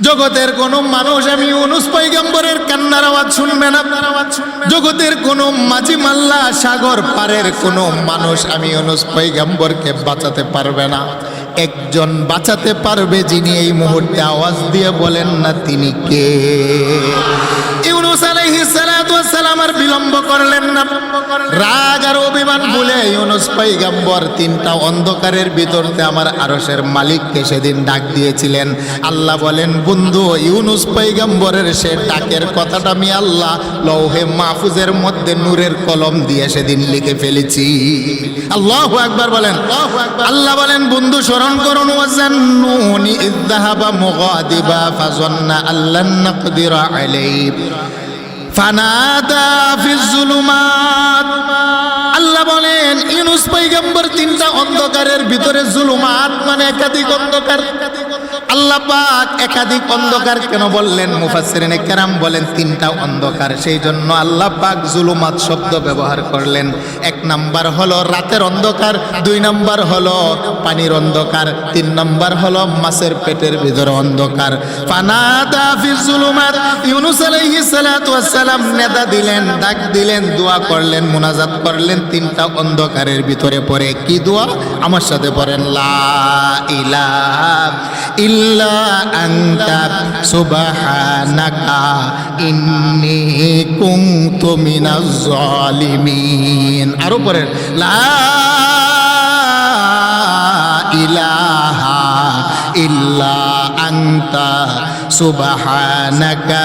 জগতের কোন মানুষ আমি অনুস পৈগম্বরের কান্নার আওয়াজ শুনবে না। জগতের কোন মাঝি মাল্লা সাগর পারের কোন মানুষ আমি অনুস পৈগম্বরকে বাঁচাতে পারবে না। একজন বাঁচাতে পারবে যিনি এই মুহূর্তে আওয়াজ দিয়ে বলেন, না, তিনি কে? ইউনুস তিনটা অন্ধকারের আমার আরশের মালিককে সেদিন ডাক দিয়েছিলেন। আল্লাহ বলেন, বন্ধু, ইউনুস সে ডাকের কথাটা আমি আল্লাহ লৌহে মাহফুজের মধ্যে নূরের কলম দিয়ে সেদিন লিখে ফেলেছি। আল্লাহ একবার বলেন, আল্লাহ বলেন, বন্ধু স্মরণ করুন ওয়াজান্নুনি ইযহাবা মুগাদিবা ফাজান্না আল্লান নাকদিরা আলাইহি। ফানাদা ফিজ জুলুমাত। আল্লাহ বলেন ইউনুস পয়গম্বর তিনটা অন্ধকারের ভিতরে জুলুমাত মানে একাধিক অন্ধকার। একাধিক অন্ধকার কেন বললেন? কেরাম বলেন তিনটা অন্ধকার। সেই জন্য জুলুমাত শব্দ ব্যবহার করলেন। এক নাম্বার হলো রাতের অন্ধকার, দুই নাম্বার হলো পানির অন্ধকার, তিন নাম্বার হলো মাছের পেটের ভিতরে অন্ধকার। ফানাদা ফিজ ইউনুস আলাইহিস সালাতু নেদা দিলেন, ডাক দিলেন, দোয়া করলেন, মুনাজাত করলেন, তিনটা অন্ধকারের ভিতরে পড়ে। কি দোয়া? আমার সাথে পড়েন, লা ইলাহা আনতা সুবহানাকা ইন্নী কুনতু মিনাজ জালিমিন আরও পড়েন লা ইলাহা ইল্লা আনতা সুবহানাকা,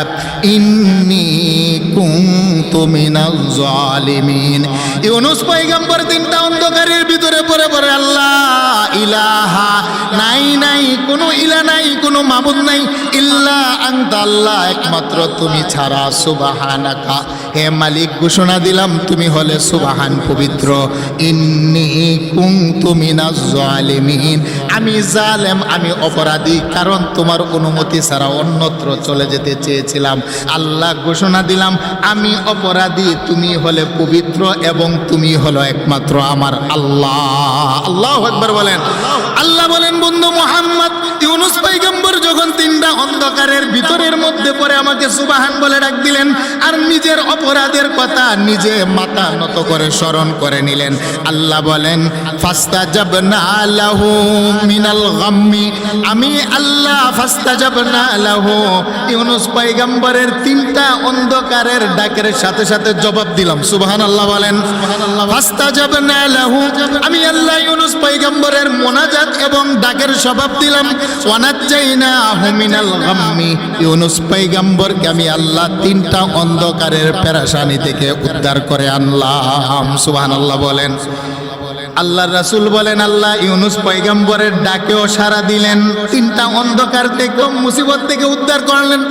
ইন্নী কুনতু মিনাজ জালিমিন ইউনুস পয়গম্বর তিনটা অন্ধকারের ভিতরে পড়ে পড়ে, আল্লাহ ইলাহা নাই নাই, কোনো ইলা নাই, কোনো মাবুদ নাই, ইল্লা আন্তাল্লাহ একমাত্র তুমি ছাড়া, সুবহানাকা। হে মালিক, ঘোষণা দিলাম, তুমি হলে সুবাহান পবিত্র। ইন্নি কুনতু মিনাজ জালিমিন। আমি জালেম, আমি অপরাধী, কারণ তোমার অনুমতি ছাড়া অন্যত্র চলে যেতে চেয়েছিলাম। আল্লাহ, ঘোষণা দিলাম, আমি অপরাধী, তুমি হলে পবিত্র এবং তুমি হলো একমাত্র আমার আল্লাহ। আল্লাহ একবার বলেন। আল্লাহ বলেন বন্ধু মোহাম্মদ ইউনুস পৈগম্বর যখন তিনটা অন্ধকারের ভিতরের মধ্যে পড়ে আমাকে সুবাহান বলে ডাক দিলেন, আর নিজের অপরাধের কথা নিজে মাথা নত করে স্মরণ করে নিলেন। আল্লাহ বলেন ফাস্তা যাব না লাহু মিনাল গাম্মি। আমি আল্লাহ ফাস্তা যাব না লাহু। ইউনুস পয়গম্বরের তিনটা অন্ধকারের ডাকের সাথে সাথে জবাব দিলাম। সুবহান আল্লাহ বলেন ফাস্তা যাব না লাহু। আমি আল্লাহ ইউনুস পয়গম্বরের মোনাজাত এবং ডাকের জবাব দিলাম। ওয়ানাজ্জাইনা হুমিনাল গাম্মি ইউনুস পয়গম্বরকে আমি আল্লাহ তিনটা অন্ধকারের পেরাশানি থেকে উদ্ধার করে আনলাম। সুবহানাল্লাহ বলেন। আল্লাহ রাসূল বলেন, আল্লাহ ইউনুস পয়গম্বরের ডাকেও সাড়া দিলেন। তিনটা অন্ধকার থেকে, মুসিবত থেকে উদ্ধার করলেন।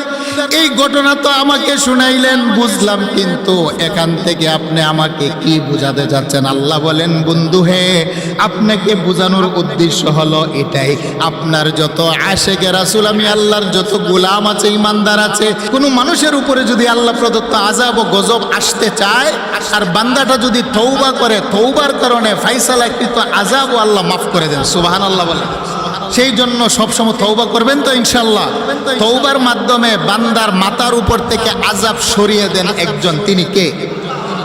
এই ঘটনা তো আমাকে শুনাইলেন, বুঝলাম কিন্তু এখান থেকে আপনি আমাকে কি বুঝাতে যাচ্ছেন আল্লাহ বলেন, বন্ধু হে, আপনাকে বোঝানোর উদ্দেশ্য হলো এটাই। আপনার যত আশেকে রাসুল, আমি আল্লাহর যত গোলাম আছে ইমানদার আছে, কোনো মানুষের উপরে যদি আল্লাহ প্রদত্ত আজাব ও গজব আসতে চায়, আর বান্দাটা যদি তৌবা করে তৌবার কারণে ফাইসালাকৃত আজাব আল্লাহ মাফ করে দেন। সুবাহান আল্লাহ বলেন। সেই জন্য সবসময় তৌবা করবেন তো ইনশাল্লাহ তৌবার মাধ্যমে বান্দার মাতার উপর থেকে আজাব সরিয়ে দেন একজন। তিনি কে?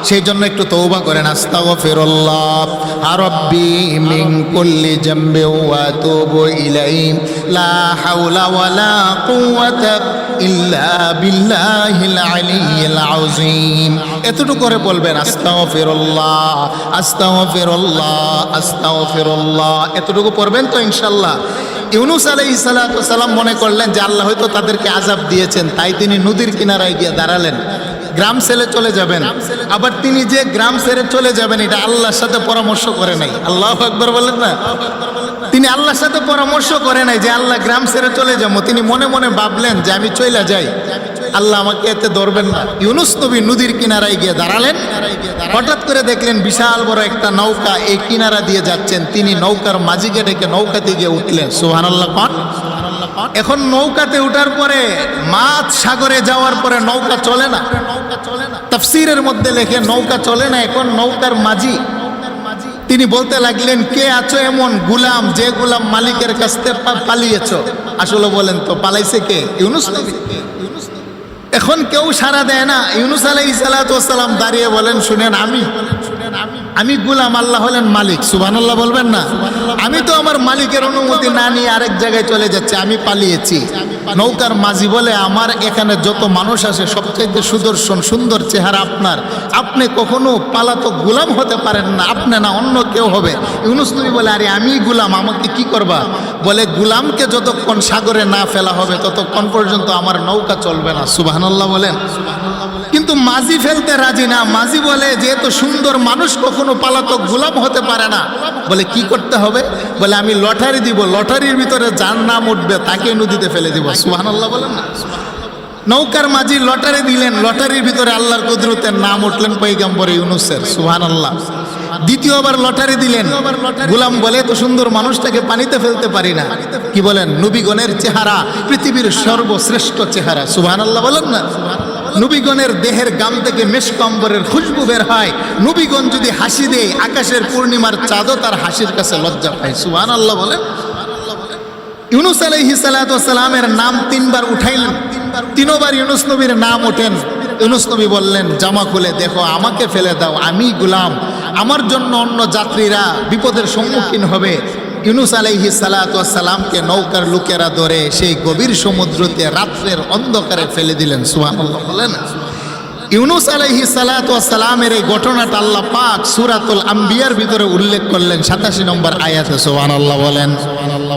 সেই জন্য একটু তৌবা করেন, আস্তাগফিরুল্লাহ, আরব্বি মিন কুল্লি জামবি ওয়া তুবু ইলাইহি, লা হাওলা ওয়ালা কুওয়াতা ইল্লা বিল্লাহিল আলিয়্যিল আযীম। এতটুকু করে বলবেন, আস্তাগফিরুল্লাহ আস্তাগফিরুল্লাহ আস্তাগফিরুল্লাহ। এতটুকু পড়বেন তো ইনশাআল্লাহ। ইউনুস আলাইহিস সালাম মনে করলেন যে আল্লাহ হয়তো তাদেরকে আজাব দিয়েছেন, তাই তিনি নদীর কিনারায় গিয়ে দাঁড়ালেন। গ্রাম ছেড়ে চলে যাবেন। আবার তিনি যে গ্রাম ছেড়ে চলে যাবেন এটা আল্লাহর সাথে পরামর্শ করে নাই। আল্লাহ একবার বলেন না? তিনি আল্লাহর সাথে পরামর্শ করে নাই যে আল্লাহ গ্রাম ছেড়ে চলে যাব। তিনি মনে মনে ভাবলেন যে আমি চইলা যাই। আল্লাহ আমাকে এতে ধরবেন না। ইউনুস নবী নদীর কিনারায় গিয়ে দাঁড়ালেন। হঠাৎ করে দেখলেন বিশাল বড় একটা নৌকা এই কিনারা দিয়ে যাচ্ছেন। তিনি নৌকার মাঝিকে ডেকে নৌকাতে গিয়ে উঠলেন। সুহান আল্লাহ পান এখন নৌকাতে উঠার পরে মাছ সাগরে যাওয়ার পরে নৌকা চলে না। নৌকা চলে না। তফসিরের মধ্যে লেখে নৌকা চলে না এখন নৌকার মাঝি। তিনি বলতে লাগলেন কে আছো এমন গুলাম যে গুলাম মালিকের কাছ থেকে পালিয়েছ? আসলে বলেন তো পালাইছে কে? ইউনুস নবী। এখন কেউ সারা দেয় না। ইউনুস আলাই সালাম দাঁড়িয়ে বলেন শুনেন আমি আমি গুলাম আল্লাহ হলেন মালিক, সুবহানাল্লাহ বলবেন না? আমি তো আমার মালিকের অনুমতি না নিয়ে আরেক জায়গায় চলে যাচ্ছি, আমি পালিয়েছি। নৌকার মাঝি বলে, আমার এখানে যত মানুষ আসে সবচাইতে সুদর্শন, সুন্দর চেহারা আপনার। আপনি কখনো পালাতক গুলাম হতে পারেন না, আপনি না, অন্য কেউ হবে। ইউনুস বলে, আরে, আমি গুলাম, আমাকে কি করবা? বলে, গুলামকে যতক্ষণ সাগরে না ফেলা হবে, ততক্ষণ পর্যন্ত আমার নৌকা চলবে না। সুবহানাল্লাহ বলেন। কিন্তু মাঝি ফেলতে রাজি না। মাঝি বলে যেহেতু সুন্দর মানুষ কখনো পালাতক গোলাম হতে পারে না। বলে, কি করতে হবে? বলে, আমি লটারি দিব। লটারির ভিতরে যার নাম উঠবে, তাকে নদীতে ফেলে দিব। সুবহানাল্লাহ বলেন না? নৌকার মাঝি লটারি দিলেন। লটারির ভিতরে আল্লাহর কুদরতের নাম উঠলেন পৈগম্বর ইউনুসের। সুবহানাল্লাহ। দ্বিতীয়বার লটারি দিলেন। গোলাম বলে তো সুন্দর মানুষটাকে পানিতে ফেলতে পারি না। কি বলেন? নবীগণের চেহারা, পৃথিবীর সর্বশ্রেষ্ঠ চেহারা। সুবহানাল্লাহ বলেন না? নবীগণের দেহের গাম থেকে মেশকম্বরের খুশবু বের হয়। নবীগণ যদি হাসি দেয়, আকাশের পূর্ণিমার চাঁদও তার হাসির কাছে লজ্জা পায়। সুহান আল্লাহ বলেন। ইউনুস আলাইহি সালামের নাম তিনবার উঠাইলেন। তিনবার ইউনুস নবীর নাম ওঠেন। ইউনুস নবী বললেন, জামা খুলে দেখো, আমাকে ফেলে দাও, আমি গুলাম। আমার জন্য অন্য যাত্রীরা বিপদের সম্মুখীন হবে। ইউনুস আলাইহি সালাতামকে নৌকার লোকেরা ধরে সেই গভীর সমুদ্রতে রাত্রের অন্ধকারে ফেলে দিলেন সুহান বলেন ইউনুস আলাইহি সালামের এই ঘটনাটা আল্লাহ পাক সুরাতুল আম্বিয়ার ভিতরে উল্লেখ করলেন, সাতাশি নম্বর আয়াতে সোহান আল্লাহ বলেন।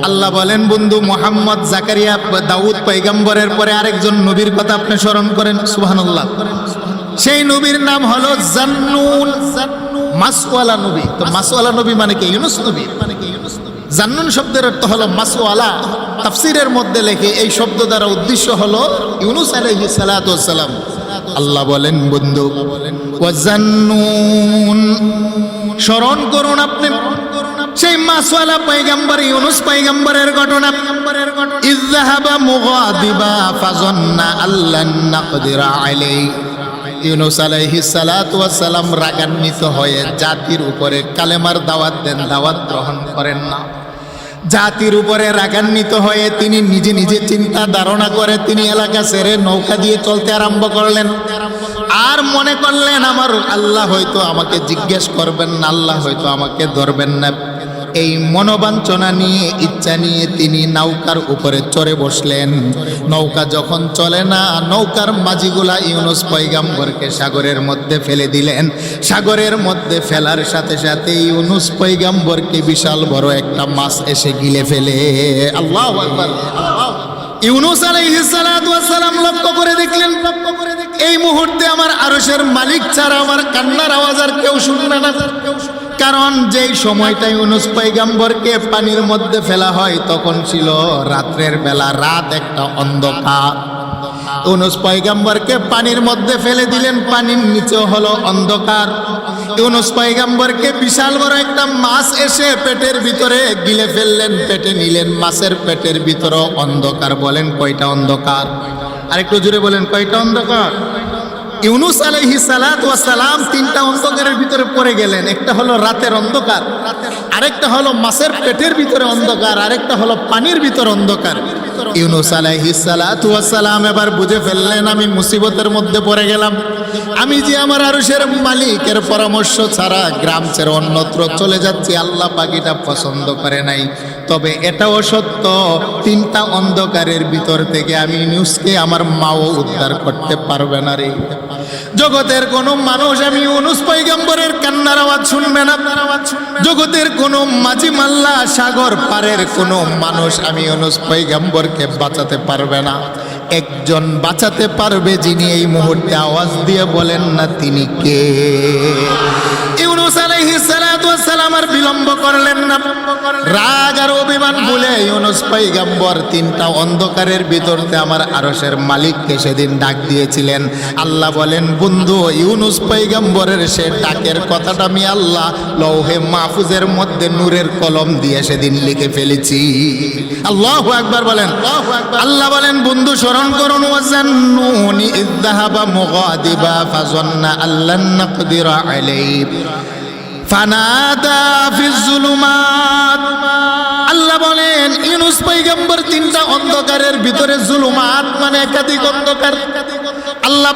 আল্লাহ বলেন, বন্ধু, মোহাম্মদ জাকারিয়া দাউদ পৈগম্বরের পরে আরেকজন নবীর কথা আপনি স্মরণ করেন সুহান আল্লাহ সেই নবীর নাম হলো জান্নুন মাসওয়ালা নবী। তো মাসওয়ালা নবী মানে কি? ইউনুস নবী। মানে কি জান্নুন শব্দের অর্থ হলো মাসওয়ালা। তাফসিরের মধ্যে লেখে এই শব্দ দ্বারা উদ্দেশ্য হলো ইউনুস ওয়াস সালাম আল্লাহ বলেন, বন্ধু, ওয়াজান্নুন, স্মরণ করুন আপনি। সেই মাসওয়ালা পয়গাম্বর, ইউনুস পয়গাম্বরের ঘটনা। ইযহাবা মুগাদিবা ফাজান্না আল্লান নাকদিরা আলাইহি। ইউনুস আলাইহি সালাম রাগান্বিত হয়ে জাতির উপরে কালেমার দাওয়াত দেন, দাওয়াত গ্রহণ করেন না। জাতির উপরে রাগান্বিত হয়ে তিনি নিজে নিজে চিন্তা ধারণা করে তিনি এলাকা ছেড়ে নৌকা দিয়ে চলতে আরম্ভ করলেন। আর মনে করলেন, আমার আল্লাহ হয়তো আমাকে জিজ্ঞেস করবেন না, আল্লাহ হয়তো আমাকে ধরবেন না। এই মনোবাঞ্ছনা নিয়ে, ইচ্ছা নিয়ে তিনি নৌকার উপরে চড়ে বসলেন। নৌকা যখন চলে না, নৌকার মাঝিগুলা ইউনুস পৈগাম্বরকে সাগরের মধ্যে ফেলে দিলেন। সাগরের মধ্যে ফেলার সাথে সাথে ইউনুস পৈগাম্বরকে বিশাল বড় একটা মাছ এসে গিলে ফেলে। আল্লাহ ইউনুস আলাইহিস সালাতু ওয়াস সালাম লক্ষ্য করে দেখলেন। এই মুহূর্তে আমার আরশের মালিক ছাড়া আমার কান্নার আওয়াজ আর কেউ শুনবে না। কারণ যেই সময়টা ইউনুস পৈগাম্বরকে পানির মধ্যে ফেলা হয়, তখন ছিল রাত্রের বেলা, রাত একটা অন্ধকার। ইউনুস পয়গাম্বরকে পানির মধ্যে ফেলে দিলেন, পানির নিচে হলো অন্ধকার। ইউনুস পয়গাম্বরকে বিশাল বড় একটা মাছ এসে পেটের ভিতরে গিলে ফেললেন, পেটে নিলেন, মাছের পেটের ভিতরে অন্ধকার। বলেন, কয়টা অন্ধকার? আরেকটু জুড়ে বলেন, কয়টা অন্ধকার? ইউনুস ওয়া সালাম তিনটা অন্ধকারের ভিতরে পড়ে গেলেন। একটা হলো রাতের অন্ধকার, আরেকটা হলো মাছের পেটের ভিতরে অন্ধকার, আরেকটা হলো পানির ভিতর অন্ধকার। ইউনুস আলাইহি সালাম এবার বুঝে ফেললেন, আমি মুসিবতের মধ্যে পড়ে গেলাম। আমি যে আমার আরশের মালিকের পরামর্শ ছাড়া গ্রাম ছেড়ে অন্যত্র চলে যাচ্ছি, আল্লাহ পাখিটা পছন্দ করে নাই। তবে এটাও সত্য, তিনটা অন্ধকারের ভিতর থেকে আমি নিউজকে আমার মাও উদ্ধার করতে পারবে না রে। জগতের কোনো মানুষ আমি অনুস পৈগম্বরের কান্নার আওয়াজ শুনবে না। জগতের কোনো মাঝি মাল্লা সাগর পারের কোনো মানুষ আমি অনুস পৈগম্বরকে বাঁচাতে পারবে না। একজন বাঁচাতে পারবে যিনি এই মুহূর্তে আওয়াজ দিয়ে বলেন না তিনি কে। ইউনুস আলাইহিস সালাম আর বিলম্ব করলেন না। রাগ আর অভিমান ভুলে ইউনুস পয়গাম্বর তিনটা অন্ধকারের ভিতরতে আমার আরশের মালিককে সেদিন ডাক দিয়েছিলেন। আল্লাহ বলেন, বন্ধু, ইউনুস পয়গাম্বরের সে ডাকের কথাটা আমি আল্লাহ লৌহে মাহফুজের মধ্যে নূরের কলম দিয়ে সেদিন লিখে ফেলেছি। আল্লাহ একবার বলেন, আল্লাহ বলেন, বন্ধু, স্মরণ করুন, ওয়াজান্নুনি ইযহাবা মুগাদিবা ফাজান্না নাকদিরা আলাইহি। ফানাদা ফিজুলুমাত আল্লাহ বলেন ইউনুস পৈগম্বর তিনটা অন্ধকারের ভিতরে জুলুমাত মানে একাধিক অন্ধকার। আল্লাহ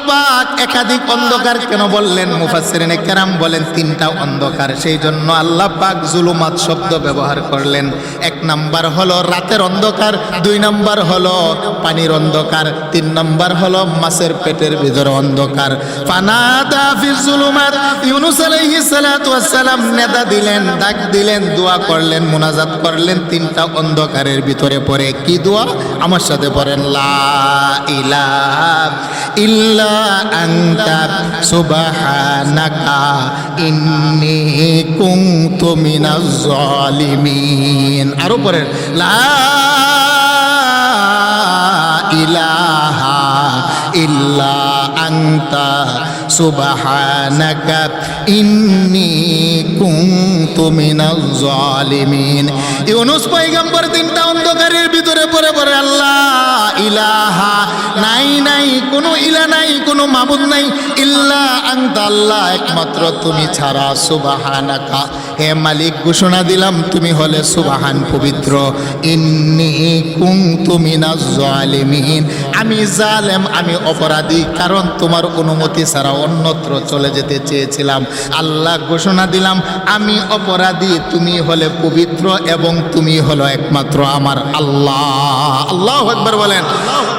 একাধিক অন্ধকার কেন বললেন? মুফাসসিরিনে কেরাম বলেন, তিনটা অন্ধকার। সেই জন্য আল্লাহ জুলুমাত শব্দ ব্যবহার করলেন। এক নাম্বার হলো রাতের অন্ধকার, দুই নাম্বার হলো পানির অন্ধকার, তিন নাম্বার হলো মাছের পেটের ভিতরে অন্ধকার। ফানাদা ফি জুলুমাত, ইউনুস আলাইহিস সালাতু ওয়াস নেদা দিলেন, ডাক দিলেন, দোয়া করলেন, মুনাজাত করলেন, তিনটা অন্ধকারের ভিতরে পড়ে। কি দোয়া? আমার সাথে পড়েন, লা ইলাহা ইল্লা আনতা সুবহানাকা ইন্নী কুনতু মিনাজ জালিমিন আরও পড়েন লা ইলাহা ইল্লা আনতা সুবহানাকা। ইন্নী কুনতু মিনাজ জালিমিন ইউনুস পয়গম্বর তিনটা অন্ধকারের ভিতরে পরে পরে আল্লাহ, ইলাহা নাই নাই, কোনো ইলা নাই, কোনো মাবুদ নাই, ইল্লা আনতা আল্লাহ, একমাত্র তুমি ছাড়া, সুবহানাকা। হে মালিক, ঘোষণা দিলাম, তুমি হলে সুবাহান পবিত্র। ইন্নি কুনতু মিনাজ জালিমিন। আমি জালেম, আমি অপরাধী, কারণ তোমার অনুমতি ছাড়া অন্যত্র চলে যেতে চেয়েছিলাম। আল্লাহ, ঘোষণা দিলাম, আমি অপরাধী, তুমি হলে পবিত্র এবং তুমি হলো একমাত্র আমার আল্লাহ। আল্লাহ একবার বলেন।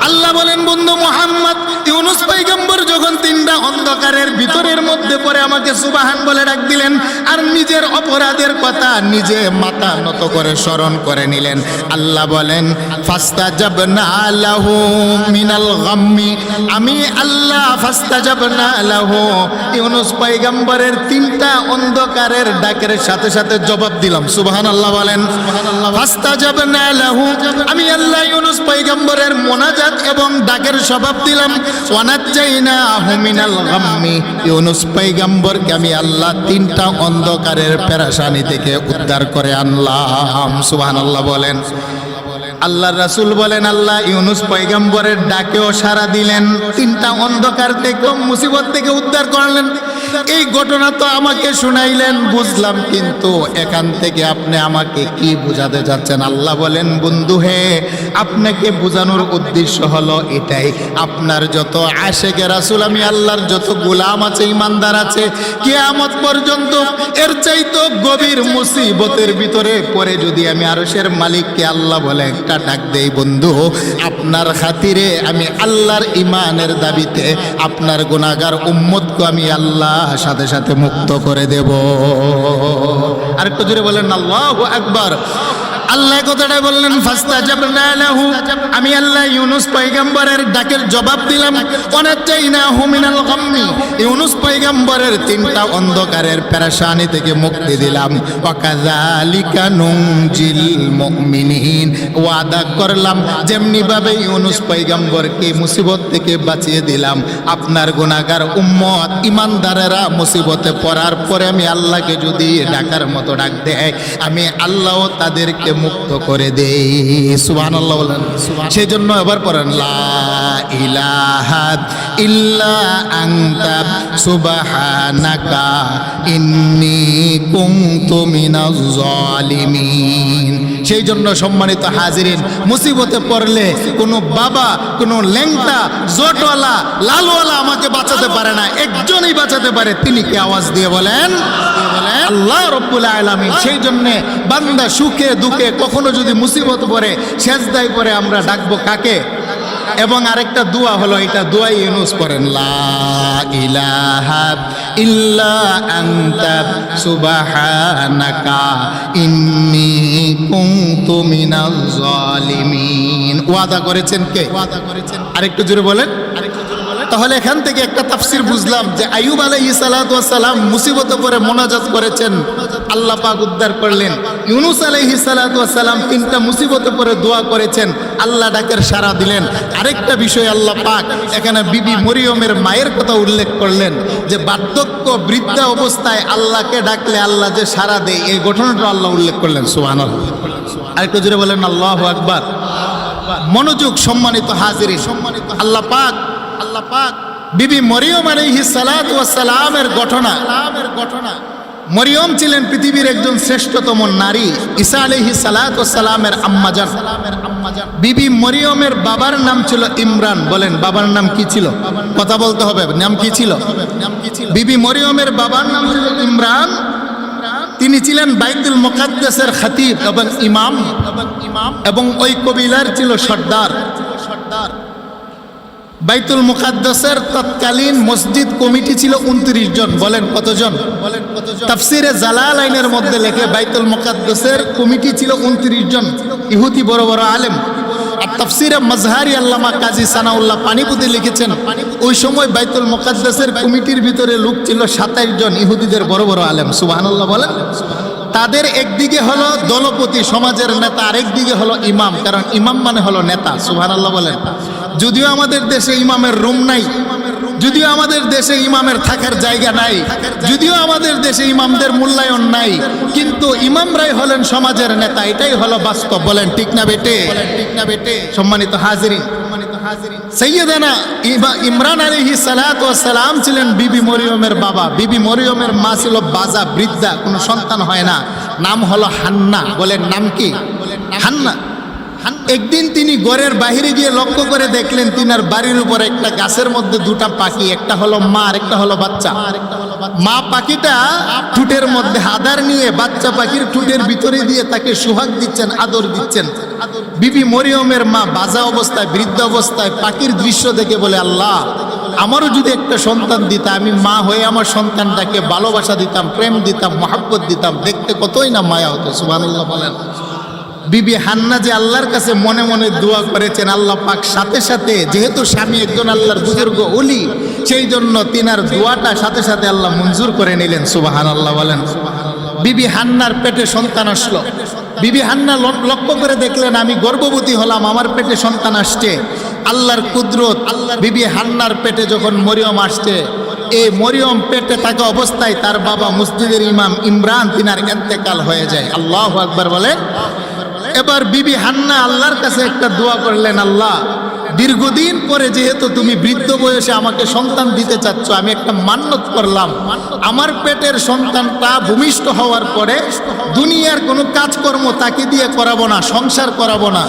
আল্লাহ বলেন, বন্ধু মোহাম্মদ ইউনুস পৈগম্বর যখন তিনটা অন্ধকারের ভিতরের মধ্যে পড়ে আমাকে সুবাহান বলে ডাক দিলেন, আর নিজের অপরাধের কথা নিজে মাথা নত করে স্মরণ করে নিলেন। আল্লাহ বলেন ফাস্তা জব লাহু মিনাল গাম্মি। আমি আল্লাহ ফাস্তা জব লাহু। ইউনুস পয়গম্বরের তিনটা অন্ধকারের ডাকের সাথে সাথে জবাব দিলাম। সুবহান আল্লাহ বলেন ফাস্তা জব লাহু। আমি আল্লাহ ইউনুস পয়গম্বরের মোনাজাত এবং ডাকের জবাব দিলাম। আমি আল্লাহ তিনটা অন্ধকারের পেরাসানি থেকে উদ্ধার করে আনলাম। সুবহানাল্লাহ বলেন। আল্লাহ রাসুল বলেন, আল্লাহ ইউনুস পৈগম্বরের ডাকেও সাড়া দিলেন। তিনটা অন্ধকার থেকে, মুসিবত থেকে উদ্ধার করলেন। এই ঘটনা তো আমাকে শুনাইলেন, বুঝলাম কিন্তু এখান থেকে আপনি আমাকে কি বুঝাতে যাচ্ছেন আল্লাহ বলেন, বন্ধু হে, আপনাকে বোঝানোর উদ্দেশ্য হলো এটাই। আপনার যত আশেকে রাসুল, আমি আল্লাহর যত গোলাম আছে ইমানদার আছে, কিয়ামত পর্যন্ত এর চাইতো গভীর মুসিবতের ভিতরে পরে যদি আমি আরশের মালিককে আল্লাহ বলে একটা ডাক দেই, বন্ধু, আপনার খাতিরে আমি আল্লাহর ইমানের দাবিতে আপনার গুনাহগার উম্মতকে আমি আল্লাহ সাথে সাথে মুক্ত করে দেব। আর একটু জোরে বলেন আল্লাহ আকবার। আল্লাহ কথাটা বললেন আমি আল্লাহ ইউনুস পয়গম্বরের ডাকের জবাব দিলাম হুমিনাল গাম্মি। ইউনুস পয়গম্বরের তিনটা অন্ধকারের পেরেশানি থেকে মুক্তি দিলাম। ওয়াকাযালিকা নুনজিল মুমিনিন। ওয়াদা করলাম, যেমনি ভাবে ইউনুস পয়গম্বরকে মুসিবত থেকে বাঁচিয়ে দিলাম। আপনার গুনাহগার উম্মত ইমানদারেরা মুসিবতে পড়ার পরে আমি আল্লাহকে যদি ডাকার মতো ডাক দেয়, আমি আল্লাহও তাদেরকে মুক্ত করে দেই। সুবান আল্লাহ জন্য এবার পড়েন, লা ইলাহা ইল্লা আংতা সুবাহানাকা ইন্নি কুনতু মিনাজ জালিমিন সেই জন্য সম্মানিত হাজিরিন, মুসিবতে পড়লে কোনো বাবা, কোনো ল্যাংটা, জোটওয়ালা, লালওয়ালা আমাকে বাঁচাতে পারে না, একজনই বাঁচাতে পারে, তিনি কি আওয়াজ দিয়ে বলেন? আল্লাহ রব্বুল আলামিন, সেই জন্য বান্দা সুখে, দুঃখে, কখনো যদি মুসিবত পড়ে, সেজদায় পরে আমরা ডাকবো কাকে? এবং আরেকটা দোয়া হলো, এটা দোয়াই ইউনুস করেন লা ইলাহা ইল্লা ওয়াদা করেছেন কে ওয়াদা করেছেন আরেকটু জোরে বলেন। তাহলে এখান থেকে একটা তাফসির বুঝলাম যে সালাতু ওয়াস সালাম মুসিবতে পড়ে মোনাজাত করেছেন। আল্লাহ পাক উদ্ধার করলেন। ইউনুস আলাইহি সালাম তিনটা মুসিবতে পড়ে দোয়া করেছেন। আল্লাহ ডাকের সাড়া দিলেন। আরেকটা বিষয় আল্লাহ পাক এখানে বিবি মরিয়মের মায়ের কথা উল্লেখ করলেন যে বার্ধক্য বৃদ্ধা অবস্থায় আল্লাহকে ডাকলে আল্লাহ যে সাড়া দেয়, এই ঘটনাটা আল্লাহ উল্লেখ করলেন, সুবহানাল্লাহ। আরেকটু জুড়ে বলেন, আল্লাহু আকবার। মনোযোগ সম্মানিত হাজিরি সম্মানিত আল্লাহ পাক আল্লাহ পাক বিবি মরিয়ম আলাইহিস সালাত ওয়াস সালামের ঘটনা ঘটনা মরিয়ম ছিলেন পৃথিবীর একজন শ্রেষ্ঠতম নারী ঈসা আলহি সালামের আম্মাজান বিবি মরিয়মের বাবার নাম ছিল ইমরান। বলেন বাবার নাম কি ছিল? কথা বলতে হবে নাম কি ছিল? নাম কি ছিল? বিবি মরিয়মের বাবার নাম ছিল ইমরান। তিনি ছিলেন বাইতুল মুকাদ্দাসের খতিব এবং ইমাম। এবং ওই কবিলার ছিল সর্দার। বাইতুল মুকাদ্দাসের তৎকালীন মসজিদ কমিটি ছিল উনত্রিশ জন। বলেন কতজন? বলেন তাফসিরে জালাল আইনের মধ্যে লেখে বাইতুল মুকাদ্দাসের কমিটি ছিল উনত্রিশ জন। ইহুদি বড় বড় আলেম। আর তাফসিরে মজহারি আল্লামা কাজী সানাউল্লাহ পানিপুতি লিখেছেন ওই সময় বাইতুল মুকাদ্দাসের কমিটির ভিতরে লোক ছিল সাতাইশ জন ইহুদিদের বড় বড় আলেম। সুবহানাল্লাহ বলেন। তাদের একদিকে হলো দলপতি সমাজের নেতা আরেকদিকে হলো ইমাম কারণ ইমাম মানে হলো নেতা। সুবহানাল্লাহ বলেন। যদিও আমাদের দেশে ইমামের রুম নাই, যদিও আমাদের দেশে ইমামের থাকার জায়গা নাই, যদিও আমাদের দেশে ইমামদের মূল্যায়ন নাই, কিন্তু ইমামরাই হলেন সমাজের নেতা, এটাই হলো বাস্তব, বলেন ঠিক না বেটে? ঠিক না বেটে সম্মানিত হাজিরিন, সৈয়দানা ইমা- ইমরান আলহি সালাম ছিলেন বিবি মরিয়মের বাবা, বিবি মরিয়মের মা ছিল বাজা বৃদ্ধা, কোনো সন্তান হয় না, নাম হলো হান্না, বলেন নাম কি? হান্না। একদিন তিনি ঘরের বাইরে গিয়ে লক্ষ্য করে দেখলেন তিনার বাড়ির উপর একটা গাছের মধ্যে দুটা পাখি একটা হলো মা আর একটা হলো বাচ্চা। মা পাখিটা ঠুটের মধ্যে আদার নিয়ে বাচ্চা পাখির ঠুটের ভিতরে দিয়ে তাকে সুহাগ দিচ্ছেন আদর দিচ্ছেন। বিবি মরিয়মের মা বাজা অবস্থায় বৃদ্ধ অবস্থায় পাখির দৃশ্য দেখে বলে আল্লাহ আমারও যদি একটা সন্তান দিতা আমি মা হয়ে আমার সন্তানটাকে ভালোবাসা দিতাম প্রেম দিতাম মহাব্বত দিতাম দেখতে কতই না মায়া হতো সুবহানাল্লাহ বলেন। বিবি হান্না যে আল্লাহর কাছে মনে মনে দোয়া করেছেন, আল্লাহ পাক সাথে সাথে, যেহেতু স্বামী একজন আল্লাহর বুজুর্গ অলি সেই জন্য তিনার দোয়াটা সাথে সাথে আল্লাহ মঞ্জুর করে নিলেন সুবাহান আল্লাহ বলেন। বিবি হান্নার পেটে সন্তান আসলো। বিবি হান্না লক্ষ্য করে দেখলেন, আমি গর্ভবতী হলাম, আমার পেটে সন্তান আসছে। আল্লাহর কুদরত, আল্লাহর বিবি হান্নার পেটে যখন মরিয়ম আসছে, এই মরিয়ম পেটে থাকা অবস্থায় তার বাবা মসজিদের ইমাম ইমরান তিনার এন্তেকাল হয়ে যায়। আল্লাহ আকবার বলেন এবার বিবি হান্না আল্লাহর কাছে একটা দোয়া করলেন আল্লাহ দীর্ঘদিন পরে যেহেতু তুমি বৃদ্ধ বয়সে আমাকে সন্তান দিতে চাচ্ছ, আমি একটা মান্যত করলাম। আমার পেটের সন্তানটা ভূমিষ্ঠ হওয়ার পরে দুনিয়ার কোনো কাজকর্ম তাকে দিয়ে করাবো না, সংসার করাবো না।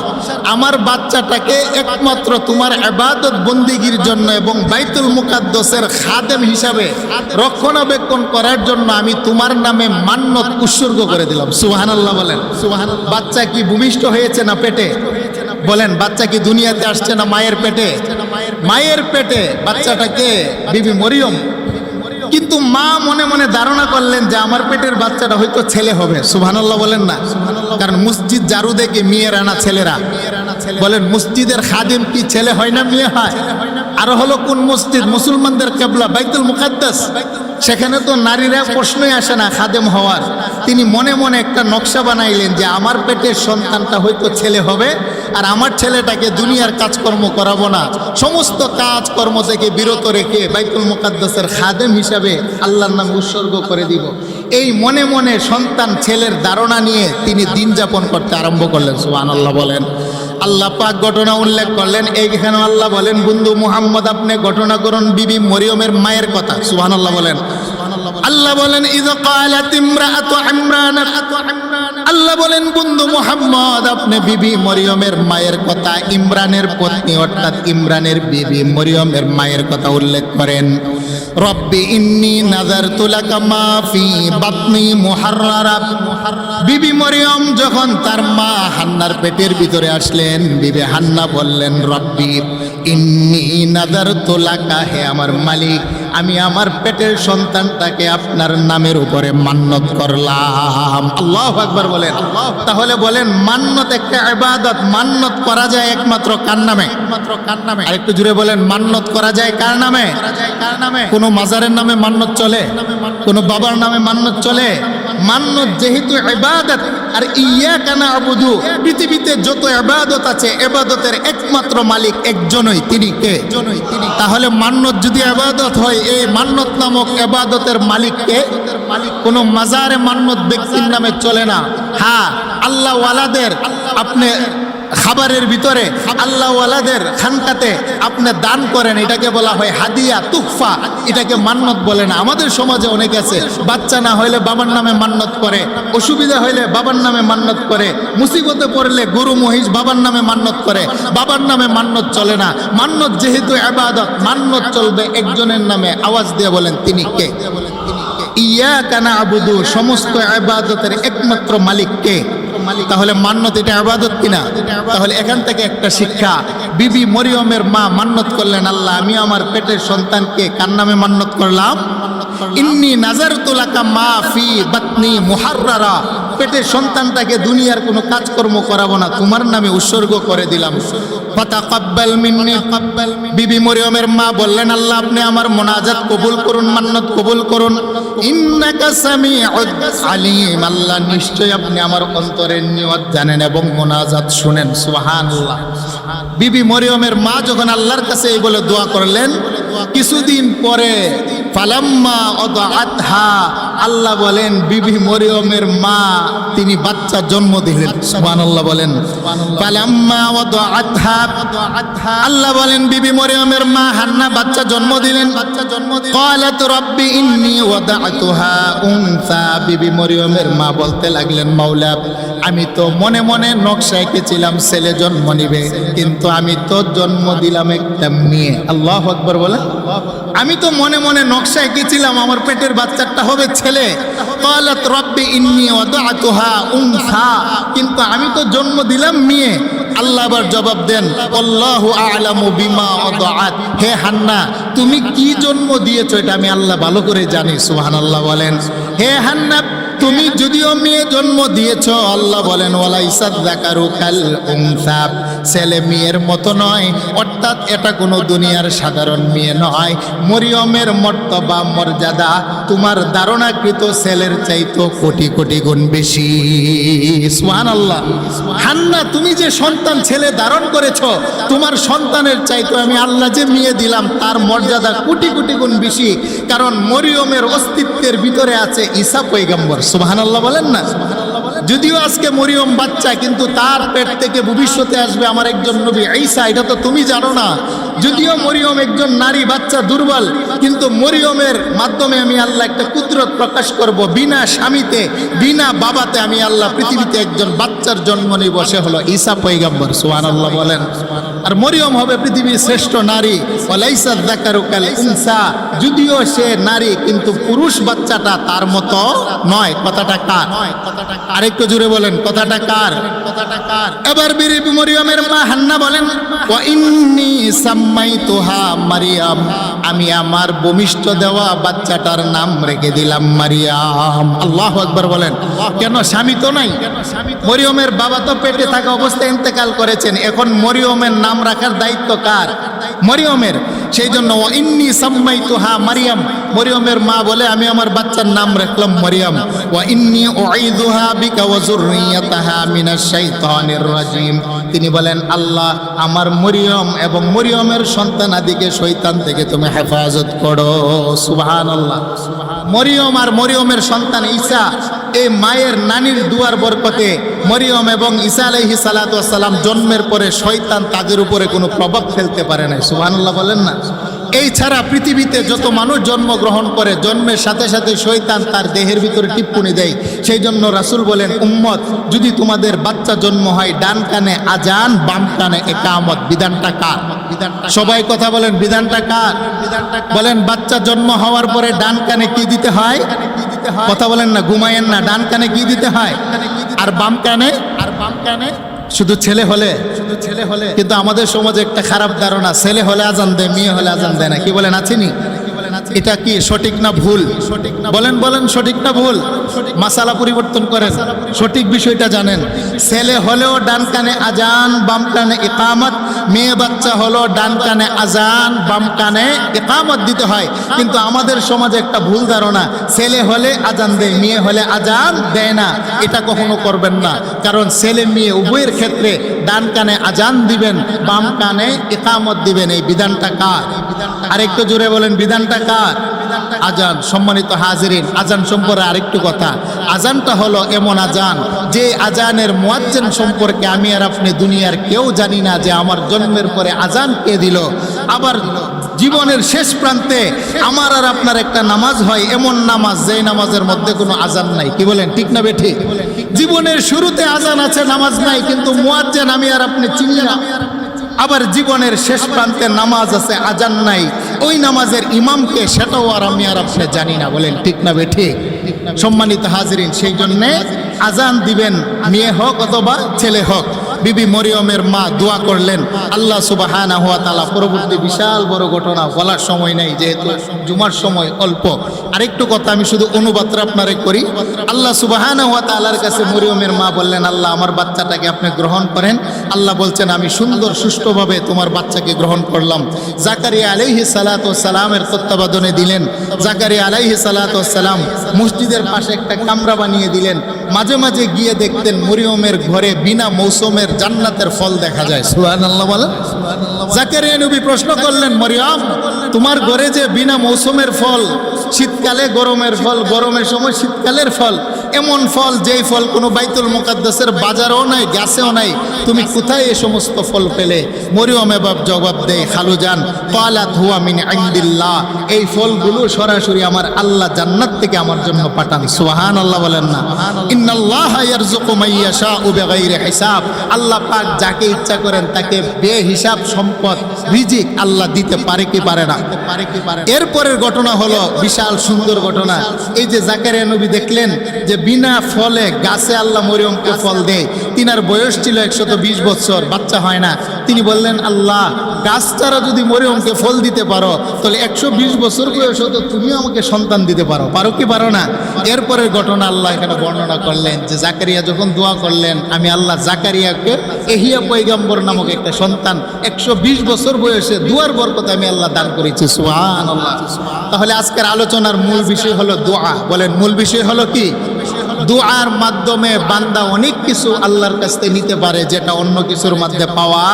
আমার বাচ্চাটাকে একমাত্র তোমার আবাদত বন্দিগির জন্য এবং বাইতুল মুকাদ্দসের খাদেম হিসাবে রক্ষণাবেক্ষণ করার জন্য আমি তোমার নামে মান্যত উৎসর্গ করে দিলাম। সুবহানাল্লাহ বলেন। সুবহান বাচ্চা কি ভূমিষ্ঠ হয়েছে না পেটে? বলেন, বাচ্চা কি দুনিয়াতে আসছে না মায়ের পেটে? মায়ের পেটে বাচ্চাটাকে বিবি মরিয়ম। কিন্তু মা মনে মনে ধারণা করলেন যে আমার পেটের বাচ্চাটা হয়তো ছেলে হবে। সুবহানাল্লাহ বলেন না। কারণ মসজিদ জারু দেখে মেয়ের আনা ছেলেরা? বলেন, মসজিদের খাদিম কি ছেলে হয় না মেয়ে হয়? আর হলো কোন মসজিদ? মুসলমানদের কেবলা, বাইতুল মুকাদ্দাস। সেখানে তো নারীরা প্রশ্নই আসে না খাদেম হওয়ার। তিনি মনে মনে একটা নকশা বানাইলেন যে আমার পেটের সন্তানটা হয়তো ছেলে হবে আর আমার ছেলেটাকে দুনিয়ার কাজকর্ম করাবো না। সমস্ত কাজকর্ম থেকে বিরত রেখে বাইতুল মুকাদ্দাসের খাদেম হিসাবে আল্লাহর নাম উৎসর্গ করে দিব। এই মনে মনে সন্তান ছেলের ধারণা নিয়ে তিনি দিন যাপন করতে আরম্ভ করলেন সুহান আল্লাহ বলেন। আল্লাহ পাক ঘটনা উল্লেখ করলেন এইখানে আল্লাহ বলেন, বন্ধু মুহাম্মদ, আপনি ঘটনা করুন, বিবি মরিয়মের মায়ের কথা। সুহান আল্লাহ বলেন। আল্লাহ বলেন আল্লাহ বলেন, বন্ধু মুহাম্মদ, আপনি বিবি মরিয়মের মায়ের কথা, ইমরানের পত্নী অর্থাৎ ইমরানের বিবি মরিয়মের মায়ের কথা উল্লেখ করেন। ইন্নি বিবি মরিয়ম যখন তার মা হান্নার পেটের ভিতরে আসলেন, বিবি হান্না বললেন, রব্বি ইন্নি হে আমার মালিক আমি আমার পেটের সন্তানটাকে আপনার নামের উপরে মান্নত করলাম। আল্লাহ একবার বলেন। তাহলে বলেন মান্নত একটা আবাদত মান্নত করা যায় একমাত্র কার নামে? একমাত্র কার নামে? আরেকটু জুড়ে বলেন মান্নত করা যায় কার নামে? কার নামে? কোনো মাজারের নামে মান্নত চলে? কোনো বাবার নামে মান্নত চলে? মান্যত যেহেতু এবাদত আর ইয়া কানা আবুধু পৃথিবীতে যত এবাদত আছে এবাদতের একমাত্র মালিক একজনই তিনি কে? তিনি। তাহলে মান্য যদি এবাদত হয় এই মান্যত নামক ইবাদতের মালিককে মালিক। কোন মাজারে মান্যত ব্যক্তির নামে চলে না। হ্যাঁ আল্লাহওয়ালাদের আপনি খাবারের ভিতরে আল্লাহওয়ালাদের খানকাতে আপনি দান করেন, এটাকে বলা হয় হাদিয়া তুফা এটাকে মান্নত বলে না। আমাদের সমাজে অনেক আছে। বাচ্চা না হইলে বাবার নামে মান্নত করে, অসুবিধা হইলে বাবার নামে মান্নত করে, মুসিবতে পড়লে গরু মহিষ বাবার নামে মান্নত করে, বাবার নামে মান্নত চলে না। মান্নত যেহেতু আবাদত মান্নত চলবে একজনের নামে আওয়াজ দিয়ে বলেন তিনি কে? ইয়া কানা আবুদু সমস্ত আবাদতের একমাত্র মালিক। তাহলে মান্নত এটা আবাদত কিনা? তাহলে এখান থেকে একটা শিক্ষা। বিবি মরিয়মের মা মান্নত করলেন, আল্লাহ, আমি আমার পেটের সন্তানকে কার নামে মান্নত করলাম? ইন্নি নাজার তোলাকা মা ফি বাতনি মুহাররা পেটের সন্তানটাকে দুনিয়ার কোনো কাজকর্ম করাবো না, তোমার নামে উৎসর্গ করে দিলাম। ফাতাকাব্বাল মিন্নি। বিবি মরিয়মের মা বললেন, আল্লাহ, আপনি আমার মোনাজাত কবুল করুন, মান্নত কবুল করুন। ইন্নাকা সামিউদ আলিম। আল্লাহ নিশ্চয় আপনি আমার অন্তরের নিয়ত জানেন এবং মোনাজাত শুনেন। সুবহানাল্লাহ। বিবি মরিয়মের মা যখন আল্লাহর কাছে এই বলে দোয়া করলেন, কিছুদিন পরে ফালাম্মা অদআতহা আল্লাহ বলেন বিবি মরিয়মের মা তিনি বাচ্চা জন্ম দিলেন। সুবান আল্লাহ বলেন ফালাম্মা ওয়াদআতহা আল্লাহ বলেন বিবি মরিয়মের মা হান্না বাচ্চা জন্ম দিলেন। বাচ্চা জন্ম দিলেন ক্বালাত রব্বি ইন্নী ওয়াদআতুহা উনসা বিবি মরিয়মের মা বলতে লাগলেন মাওলা আমি তো মনে মনে নকশা এঁকেছিলাম ছেলে জন্ম নিবে কিন্তু আমি তো জন্ম দিলাম একটা মেয়ে। আল্লাহ আকবর বলে আমি তো মনে মনে নকশা এঁকেছিলাম আমার পেটের বাচ্চাটা হবে ছেলে। ইন্নী কিন্তু আমি তো জন্ম দিলাম মেয়ে। আল্লাহ আবার জবাব দেন, আল্লাহু আলামু বিমা ওয়াদআত হে হান্না, তুমি কি জন্ম দিয়েছ এটা আমি আল্লাহ ভালো করে জানি, সুবহানাল্লাহ বলেন। হে হান্না, তুমি যদিও মেয়ে জন্ম দিয়েছ, আল্লাহ বলেন ওয়ালাইসাদ যাকারু কাল উনসা। ছেলে মেয়ের মতো নয়, অর্থাৎ এটা কোনো দুনিয়ার সাধারণ মেয়ে নয়। মরিয়মের মর্তবা মর্যাদা, তোমার ধারণাকৃত ছেলের চাইতো কোটি কোটি গুণ বেশি, সুবহানাল্লাহ। হান্না, তুমি যে সন্তান ছেলে ধারণ করেছ, তোমার সন্তানের চাইতে আমি আল্লাহ যে মেয়ে দিলাম, তার মর্যাদা কোটি কোটি গুণ বেশি। কারণ মরিয়মের অস্তিত্বের ভিতরে আছে ঈসা পৈগম্বর সুবহানাল্লাহ বলেন না? যদিও আজকে মরিয়ম বাচ্চা, কিন্তু তার পেট থেকে ভবিষ্যতে আসবে আমার একজন নবী। ঈসা, এটা তো তুমি জানো না। যদিও মরিয়ম একজন নারী, বাচ্চা দুর্বল, কিন্তু মরিয়মের মাধ্যমে আমি আল্লাহ একটা কুদরত প্রকাশ করব। বিনা স্বামীতে, বিনা বাবাতে আমি আল্লাহ পৃথিবীতে একজন বাচ্চার জন্ম নিয়ে সে হলো ঈসা পৈগম্বর সুহান আল্লাহ বলেন। আর মরিয়ম হবে পৃথিবীর শ্রেষ্ঠ নারী। ইনসা। যদিও সে নারী, কিন্তু পুরুষ বাচ্চাটা তার মতো নয়। কথাটা কার? আরেকটু জুড়ে বলেন, কথাটা কার? এবার মরিয়মের মা হান্না বলেন, ওয়া ইন্নী মারিয়াম। আমি আমার ভূমিষ্ঠ দেওয়া বাচ্চাটার নাম রেখে দিলাম মারিয়াম। বলেন, কেন স্বামী তো নাই? মরিয়মের বাবা তো পেটে থাকা অবস্থায় ইন্তেকাল করেছেন। এখন মরিয়মের নাম রাখার দায়িত্ব কার? মরিয়মের। সেই জন্য ও ইন্নি সাম্মাইতুহা মারিয়াম। মরিয়মের মা বলে, আমি আমার বাচ্চার নাম রাখলাম মরিয়াম। ও ইন্নি উঈদুহা বিকা ওয়া যুররিয়াতাহা মিনাশ শাইতানির রাজিম। তিনি বলেন, আল্লাহ আমার মরিয়ম এবং মরিয়মের সন্তানাদিকে শয়তান থেকে তুমি হেফাজত করো। সুবহানাল্লাহ। মরিয়ম আর মরিয়মের সন্তান ঈসা। এই মায়ের নানির দুয়ার বরকতে মরিয়ম এবং ঈসা আলাইহি সালাতু সালাম জন্মের পরে শয়তান তাদের উপরে কোনো প্রভাব ফেলতে পারে না সুবহানাল্লাহ বলেন না। এই ছাড়া পৃথিবীতে যত মানুষ জন্মগ্রহণ করে, জন্মের সাথে সাথে শৈতান তার দেহের ভিতরে টিপ্পনি দেয়। সেই জন্য রাসূল বলেন, উম্মত, যদি তোমাদের বাচ্চা জন্ম হয়, ডান কানে আজান, বাম কানে একামত। বিধানটা কার? সবাই কথা বলেন, বিধানটা কার? বলেন, বাচ্চা জন্ম হওয়ার পরে ডান কানে কি দিতে হয়? কথা বলেন না ঘুমায়েন না ডান কানে কি দিতে হয়? আর বাম কানে? আর বাম কানে? শুধু ছেলে হলে? শুধু ছেলে হলে। কিন্তু আমাদের সমাজে একটা খারাপ ধারণা ছেলে হলে আজান দেয় মেয়ে হলে আজান দেয় না। কি বলেন আছেনি এটা কি সঠিক না ভুল? সঠিক না বলেন বলেন, সঠিক না ভুল? মাসালা পরিবর্তন করেন। সঠিক বিষয়টা জানেন। ছেলে হলেও ডান কানে আজান বাম কানে ইকামত। মেয়ে বাচ্চা হলো ডান কানে আজান বাম কানে ইকামত দিতে হয়। কিন্তু আমাদের সমাজে একটা ভুল ধারণা, ছেলে হলে আজান দেয়, মেয়ে হলে আজান দেয় না। এটা কখনো করবেন না। কারণ ছেলে মেয়ে উভয়ের ক্ষেত্রে ডান কানে আজান দিবেন, বাম কানে একামত দিবেন, এই বিধানটা কার? আরেকটু জোরে বলেন, বিধানটা কার? আজান, সম্মানিত হাজিরিন, আজান সম্পর্কে আরেকটু কথা। আজানটা হলো এমন আজান, যে আজানের মোয়াজ্জেন সম্পর্কে আমি আর আপনি দুনিয়ার কেউ জানি না যে আমার জন্মের পরে আজান কে দিল, আবার জীবনের শেষ প্রান্তে আমার আর আপনার একটা নামাজ হয়, এমন নামাজ যে নামাজের মধ্যে কোনো আজান নাই। কি বলেন, ঠিক না বেঠি? জীবনের শুরুতে আজান আছে, নামাজ নাই, কিন্তু মুয়াজ্জিন আমি আর আপনি চিনি না। আবার জীবনের শেষ প্রান্তে নামাজ আছে, আজান নাই। ওই নামাজের ইমামকে সেটাও আর আমি আর আপনি জানি না, বলেন, ঠিক না বে ঠিক সম্মানিত হাজিরিন, সেই জন্যে আজান দিবেন, মেয়ে হোক অথবা ছেলে হোক। বিবি মরিয়মের মা দোয়া করলেন, আল্লাহ সুবাহানা হওয়া তালা পরবর্তী বিশাল বড় ঘটনা বলার সময় নেই, যেহেতু জুমার সময় অল্প। আরেকটু কথা আমি শুধু অনুবাদটা আপনারে করি। আল্লাহ সুবাহানা হওয়া তালার কাছে মরিয়মের মা বললেন, আল্লাহ আমার বাচ্চাটাকে আপনি গ্রহণ করেন। আল্লাহ বলছেন, আমি সুন্দর সুষ্ঠুভাবে তোমার বাচ্চাকে গ্রহণ করলাম। জাকারিয়া আলাইহি সালাত সালামের তত্ত্বাবধানে দিলেন। জাকারিয়া আলাইহি সালাত সালাম মসজিদের পাশে একটা কামরা বানিয়ে দিলেন। মাঝে মাঝে গিয়ে দেখতেন মরিয়মের ঘরে বিনা মৌসুমের জান্নাতের ফল দেখা যায়। সুহান আল্লাহ বলেন। জাকারিয়া নবী প্রশ্ন করলেন, মরিয়ম, তোমার ঘরে যে বিনা মৌসুমের ফল, শীতকালে গরমের ফল, গরমের সময় শীতকালের ফল এমন ফল যেই ফল কোনো বাইতুল মুকাদ্দাসের বাজারও নাই গ্যাসেও নাই তুমি কোথায় এই সমস্ত ফল পেলে? মরিয়ম এবার জবাব দেয় খালুজান কালাত হুয়া মিন এই ফলগুলো সরাসরি আমার আল্লাহ জান্নাত থেকে আমার জন্য পাঠান। সুবহান আল্লাহ বলেন না। ইন্নাল্লাহ হিসাব। আল্লাহ পাক যাকে ইচ্ছা করেন তাকে বেহিসাব সম্পদ রিজিক আল্লাহ দিতে পারে কি পারে না। এরপরের ঘটনা হলো বিশাল সুন্দর ঘটনা। এই যে জাকারিয়া নবী দেখলেন যে বিনা ফলে গাছে আল্লাহ মরিয়মকে ফল দেয় তিনার বয়স ছিল একশত বিশ বছর, বাচ্চা হয় না। তিনি বললেন, আল্লাহ, গাছটারা যদি মরিয়মকে ফল দিতে পারো, তাহলে একশো বিশ বছর বয়স হতো তুমিও আমাকে সন্তান দিতে পারো। পারো কি পারো না? এরপরের ঘটনা আল্লাহ এখানে বর্ণনা করলেন যে, জাকারিয়া যখন দোয়া করলেন, আমি আল্লাহ জাকারিয়াকে এহিয়া পৈগম্বর নামক একটা সন্তান একশো বিশ বছর বয়সে দুয়ার বরকত আমি আল্লাহ দান করেছি। সুহান আল্লাহ তাহলে আজকের আলোচনার মূল বিষয় হলো দোয়া। বলেন, মূল বিষয় হলো কি? দোয়ার মাধ্যমে বান্দা অনেক কিছু আল্লাহর কাছ থেকে নিতে পারে যেটা অন্য কিছুর মধ্যে পাওয়া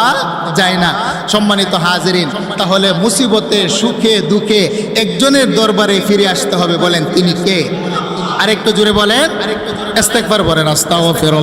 যায় না। সম্মানিত হাজিরিন, তাহলে মুসিবতে, সুখে, দুঃখে একজনের দরবারে ফিরে আসতে হবে বলেন, তিনি কে? আরেকটু জুড়ে বলেন। আরেকটু জুড়ে বলেন আস্তাগফিরুল্লাহ।